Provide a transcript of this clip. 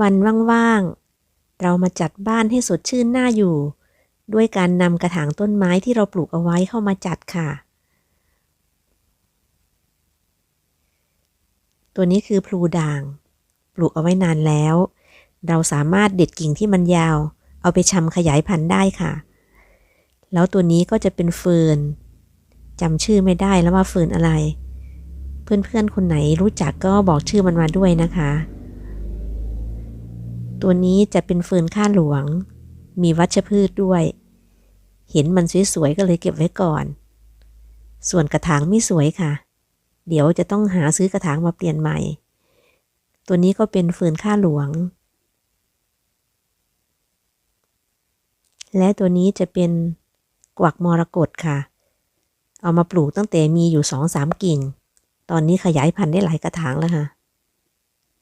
วันว่างๆ เรามาจัดบ้านให้สดชื่นน่าอยู่ ด้วยการนำกระถางต้นไม้ที่เราปลูกเอาไว้เข้ามาจัดค่ะ ตัวนี้คือพลูด่าง ปลูกเอาไว้นานแล้ว เราสามารถเด็ดกิ่งที่มันยาว เอาไปชำขยายพันธุ์ได้ค่ะ แล้วตัวนี้ก็จะเป็นเฟิร์นจำชื่อไม่ได้แล้วว่าเฟิร์นอะไร เพื่อนๆคนไหนรู้จักก็บอกชื่อมันมาด้วยนะคะ ตัวนี้จะเป็นเฟิร์นข้าหลวง มีวัชพืชด้วย เห็นมันสวยๆก็เลยเก็บไว้ก่อน ส่วนกระถางไม่สวยค่ะ เดี๋ยวจะต้องหาซื้อกระถางมาเปลี่ยนใหม่ ตัวนี้ก็เป็นเฟิร์นข้าหลวง และตัวนี้จะเป็นกวักมรกตค่ะ เอามาปลูกตั้งแต่มีอยู่สองสามกิ่ง ตอนนี้ขยายพันธุ์ได้หลายกระถางแล้วค่ะ